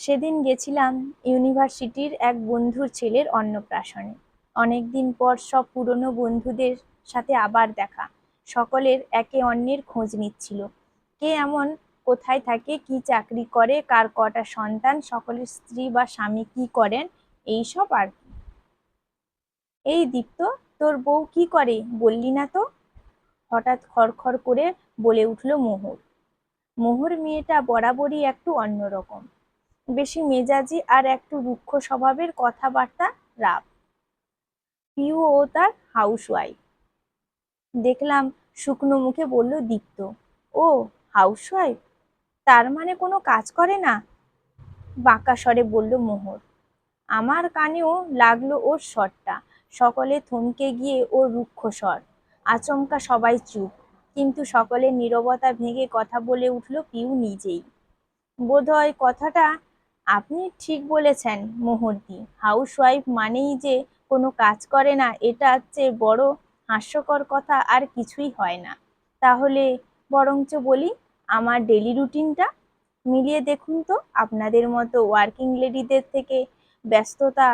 সেদিন গেছিলাম ইউনিভার্সিটির এক বন্ধুর ছেলের অন্নপ্রাশনে। অনেকদিন পর সব পুরনো বন্ধুদের সাথে আবার দেখা। সকলের একে অন্যের খোঁজ নিচ্ছিল। কে এমন, কোথায় থাকে, কি চাকরি করে, কার কটা সন্তান, সকলের স্ত্রী বা স্বামী কি করেন, এইসব আর কি। এই দীপ্ত, তোর বউ কি করে, বললি না তো? হঠাৎ খড়খড় করে বলে উঠল মোহর। মোহর মেয়েটা বরাবরই একটু অন্যরকম। বেশি মেজাজি আর একটু রুক্ষ স্বভাবের কথাবার্তা রাব। পিউ ও তার হাউসওয়াইফ। দেখলাম শুকনো মুখে বলল দীপ্ত, ও, হাউসওয়াইফ? তার মানে কোনো কাজ করে না? বাঁকা স্বরে বলল মোহর, আমার কানেও লাগল ওর স্বরটা, সকলে থমকে গিয়ে ওর রুক্ষ স্বর। আচমকা সবাই চুপ, কিন্তু সকলে নীরবতা ভেঙে কথা বলে উঠল পিউ নিজেই। বোধহয় কথাটা আপনি ঠিক বলেছেন মোহরদি হাউসওয়াইফ মানেই যে কোনো কাজ করে না, এটা চেয়ে বড় হাস্যকর কথা আর কিছুই হয় না। তাহলে বরঞ্চ বলি, আমার ডেলি রুটিনটা মিলিয়ে দেখুন তো, আপনাদের মতো ওয়ার্কিং লেডিদের থেকে ব্যস্ততা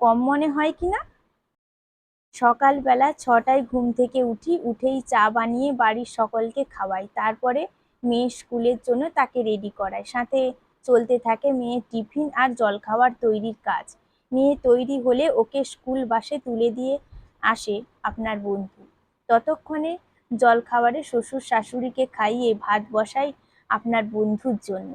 কম মনে হয় কি না? সকালবেলা ছটায় ঘুম থেকে উঠি, উঠেই চা বানিয়ে বাড়ির সকলকে খাওয়াই, তারপরে মেয়ে স্কুলের জন্য তাকে রেডি করাই। সাথে চলতে থাকে মেয়ের টিফিন আর জলখাবার তৈরির কাজ। মেয়ে তৈরি হলে ওকে স্কুল বাসে তুলে দিয়ে আসে আপনার বন্ধু। ততক্ষণে জলখাবারে শ্বশুর শাশুড়িকে খাইয়ে ভাত বসাই আপনার বন্ধুর জন্য।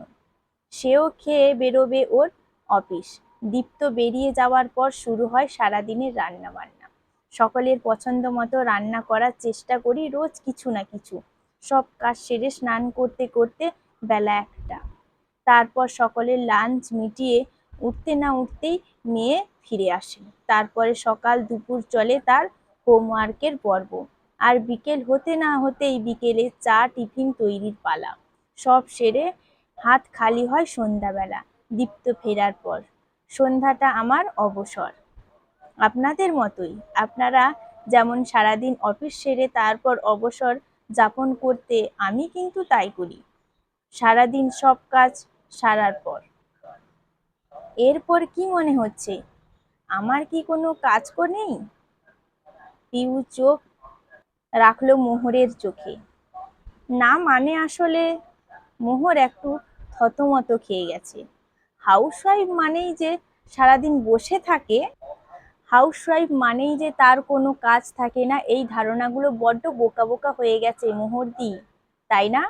সেও খেয়ে বেরোবে ওর অফিস। দীপ্ত বেরিয়ে যাওয়ার পর শুরু হয় সারাদিনের রান্না বান্না সকলের পছন্দ মতো রান্না করার চেষ্টা করি রোজ কিছু না কিছু। সব কাজ সেরে স্নান করতে করতে বেলা একটা তারপর সকলের লাঞ্চ মিটিয়ে উঠতে না উঠতেই মেয়ে ফিরে আসে। তারপরে সকাল দুপুর চলে তার হোমওয়ার্কের পর্ব। আর বিকেল হতে না হতেই বিকেলে চা, টিফিন তৈরির পালা। সব সেরে হাত খালি হয় সন্ধ্যাবেলা, দীপ্ত ফেরার পর। সন্ধ্যাটা আমার অবসর। আপনাদের মতোই, আপনারা যেমন সারাদিন অফিস সেরে তারপর অবসর যাপন করতে, আমি কিন্তু তাই করি। সারাদিন সব কাজ সারার পর। এরপর কি মনে হচ্ছে? আমার কি কোনো কাজ নেই পিউ চোখ রাখল মোহরের চোখে। না মানে আসলে মোহর একটু থতমত খেয়ে গেছে। হাউসওয়াইফ মানেই যে সারাদিন বসে থাকে, হাউসওয়াইফ মানেই যে তার কোনো কাজ থাকে না, এই ধারণাগুলো বড্ড বোকা বোকা হয়ে গেছে মোহরদি তাই না?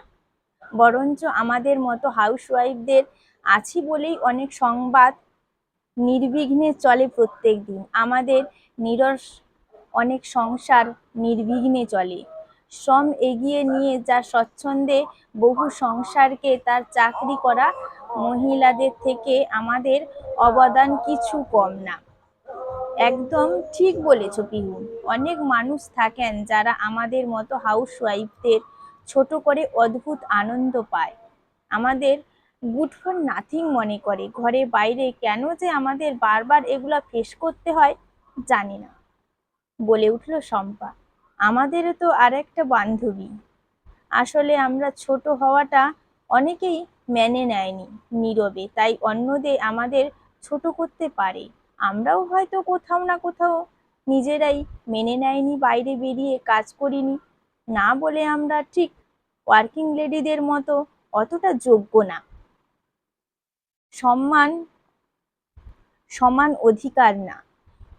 বরঞ্চ আমাদের মতো হাউসওয়াইফদের আছি বলেই অনেক সংবাদ নির্বিঘ্নে চলে প্রত্যেক দিন। আমাদের নিরস অনেক সংসার নির্বিঘ্নে চলে। শ্রম এগিয়ে নিয়ে যা স্বচ্ছন্দে বহু সংসারকে তার চাকরি করা মহিলাদের থেকে আমাদের অবদান কিছু কম না। একদম ঠিক বলেছ পিহু। অনেক মানুষ থাকেন যারা আমাদের মতো হাউসওয়াইফদের ছোট করে অদ্ভুত আনন্দ পায়। আমাদের গুড ফর নাথিং মনে করে ঘরে বাইরে কেন যে আমাদের বারবার এগুলা ফেস করতে হয়, জানি না। বলে উঠল শম্পা, আমাদেরও তো আর একটা বান্ধবী। আসলে আমরা ছোট হওয়াটা অনেকেই মেনে নেয়নি নীরবে, তাই অন্যদের আমাদের ছোট করতে পারে। আমরাও হয়তো কোথাও না কোথাও নিজেরাই মেনে নেয়নি, বাইরে বেরিয়ে কাজ করিনি। না বলে আমরা ঠিক ওয়ার্কিং লেডিদের মতো অতটা যোগ্য না। সম্মান, সমান অধিকার না।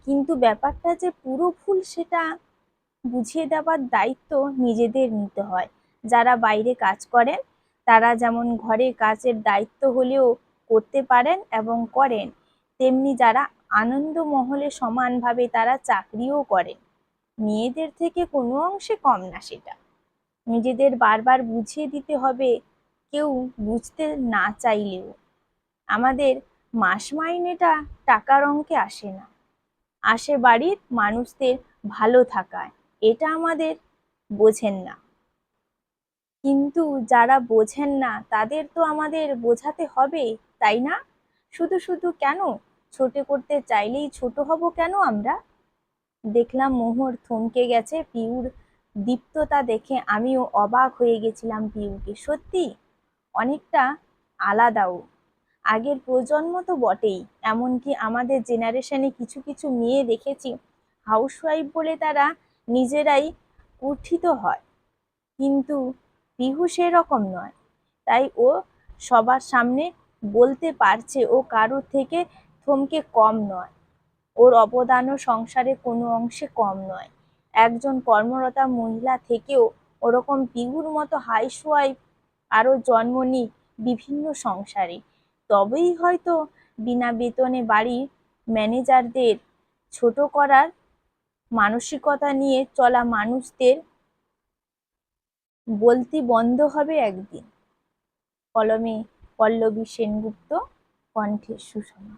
কিন্তু ব্যাপারটা যে পুরো ভুল সেটা বুঝিয়ে দেওয়ার দায়িত্ব নিজেদের নিতে হয়। যারা বাইরে কাজ করেন, তারা যেমন ঘরে কাজের দায়িত্ব হলেও করতে পারেন এবং করেন, তেমনি যারা আনন্দ মহলে সমানভাবে তারা চাকরিও করেন। মেয়েদের থেকে কোনো অংশে কম না সেটা। নিজেদের বারবার বুঝিয়ে দিতে হবে, কেউ বুঝতে না চাইলেও। আমাদের মাস মাইনেটা টাকার অঙ্কে আসে না। আসে বাড়ির মানুষদের ভালো থাকায়, এটা আমাদের বোঝেন না। কিন্তু যারা বোঝেন না, তাদের তো আমাদের বোঝাতে হবে, তাই না? শুধু শুধু কেন? ছোট করতে চাইলেই ছোট হব কেন আমরা? দেখলাম মোহর থমকে গেছে, পিউর দীপ্ততা দেখে আমিও অবাক হয়ে গেছিলাম পিউকে। সত্যি? অনেকটা আলাদাও। আগের প্রজন্ম তো বটেই, এমনকি আমাদের জেনারেশনে কিছু কিছু মেয়ে দেখেছি হাউসওয়াইফ বলে তারা নিজেরাই কুণ্ঠিত হয়। কিন্তু পিহু সেরকম নয়। তাই ও সবার সামনে বলতে পারছে ও কারোর থেকে থমকে কম নয়। ওর অবদানও সংসারে কোনো অংশে কম নয়। একজন কর্মরতা মহিলা থেকেও ওরকম পিহুর মতো হাউসওয়াইফ আরও জন্ম নিক বিভিন্ন সংসারে। তবেই হয়তো বিনা বেতনে বাড়ির ম্যানেজারদের ছোট করার মানসিকতা নিয়ে চলা মানুষদের বলতি বন্ধ হবে একদিন। কলমে পল্লবী সেনগুপ্ত, কণ্ঠে সুষমা।